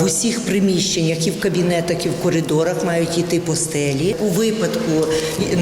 В усіх приміщеннях і в кабінетах, і в коридорах мають йти постелі. У випадку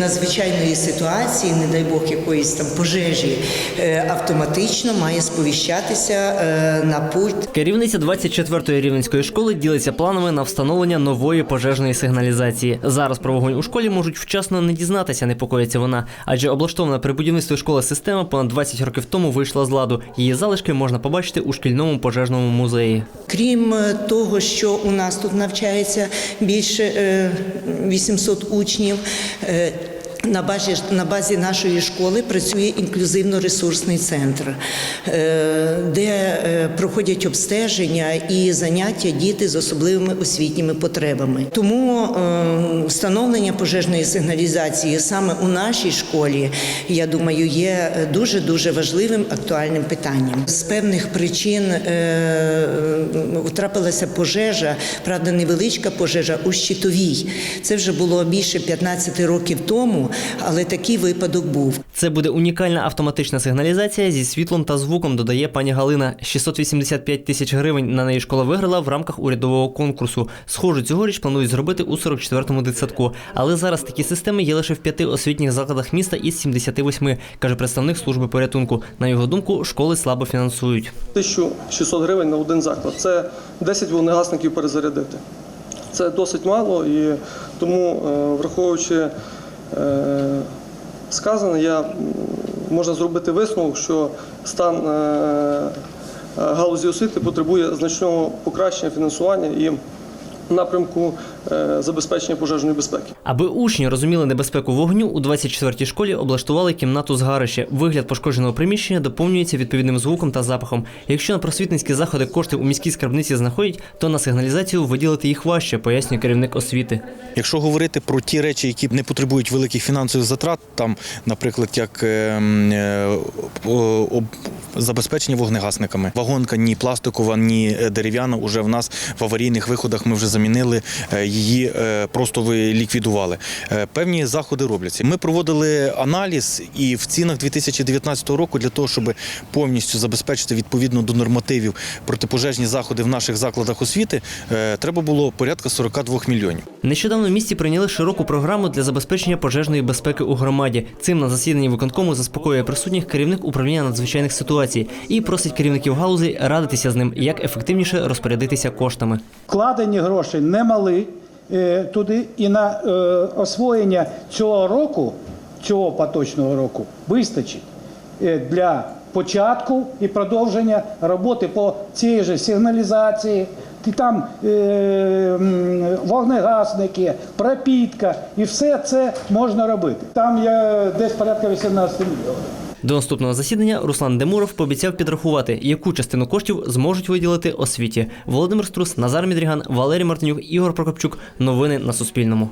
надзвичайної ситуації, не дай Бог якоїсь там пожежі, е, автоматично має сповіщатися е, на пульт Керівниця 24-ї рівненської школи ділиться планами на встановлення нової пожежної сигналізації. Зараз про вогонь у школі можуть вчасно не дізнатися, непокоїться вона, адже облаштована при будівництві школи система понад 20 років тому вийшла з ладу. Її залишки можна побачити у шкільному пожежному музеї. Крім е, того, що у нас тут навчається більше е, 800 учнів. На базі, на базі нашої школи працює інклюзивно-ресурсний центр, е, де е, проходять обстеження і заняття діти з особливими освітніми потребами. Тому е, встановлення пожежної сигналізації саме у нашій школі, я думаю, є дуже дуже важливим актуальним питанням. З певних причин е, трапилася пожежа, правда, невеличка пожежа у щитовій. Це вже було більше 15 років тому, але такий випадок був. Це буде унікальна автоматична сигналізація зі світлом та звуком, додає пані Галина. 685 тисяч гривень на неї школа виграла в рамках урядового конкурсу. Схожу цьогоріч планують зробити у 44-му дитсадку. Але зараз такі системи є лише в п'яти освітніх закладах міста із 78, каже представник служби порятунку. На його думку, школи слабо фінансують. 1600 гривень на один заклад. Це 10 вогнегасників перезарядити. Це досить мало, і тому, е, враховуючи е, сказане, я можна зробити висновок, що стан е, галузі освіти потребує значного покращення фінансування і напрямку забезпечення пожежної безпеки. Аби учні розуміли небезпеку вогню, у 24-й школі облаштували кімнату згарище. Вигляд пошкодженого приміщення доповнюється відповідним звуком та запахом. Якщо на просвітницькі заходи кошти у міській скарбниці знаходять, то на сигналізацію виділити їх важче, пояснює керівник освіти. Якщо говорити про ті речі, які не потребують великих фінансових затрат, там, наприклад, як е, м, е, забезпечення вогнегасниками, вагонка ні пластикова, ні е, дерев'яна, уже в нас в аварійних виходах ми вже замінили е, її, е, просто ви ліквідували. Е, Певні заходи робляться. Ми проводили аналіз і в цінах 2019 року для того, щоб повністю забезпечити відповідно до нормативів протипожежні заходи в наших закладах освіти, е, треба було порядка 42 мільйонів. Нещодавно в місті прийняли широку програму для забезпечення пожежної безпеки у громаді. Цим на засіданні виконкому заспокоює присутніх керівник управління надзвичайних ситуацій і просить керівників галузей радитися з ним, як ефективніше розпорядитися коштами. Вкладені гроші немали е, туди, і на е, освоєння цього року, цього поточного року, вистачить е, для початку і продовження роботи по цій же сигналізації. І там е, вогнегасники, пропітка, і все це можна робити. Там є десь порядка 18 мільйонів. До наступного засідання Руслан Демуров пообіцяв підрахувати, яку частину коштів зможуть виділити освіті. Володимир Струс, Назар Мідріган, Валерій Мартинюк, Ігор Прокопчук. Новини на Суспільному.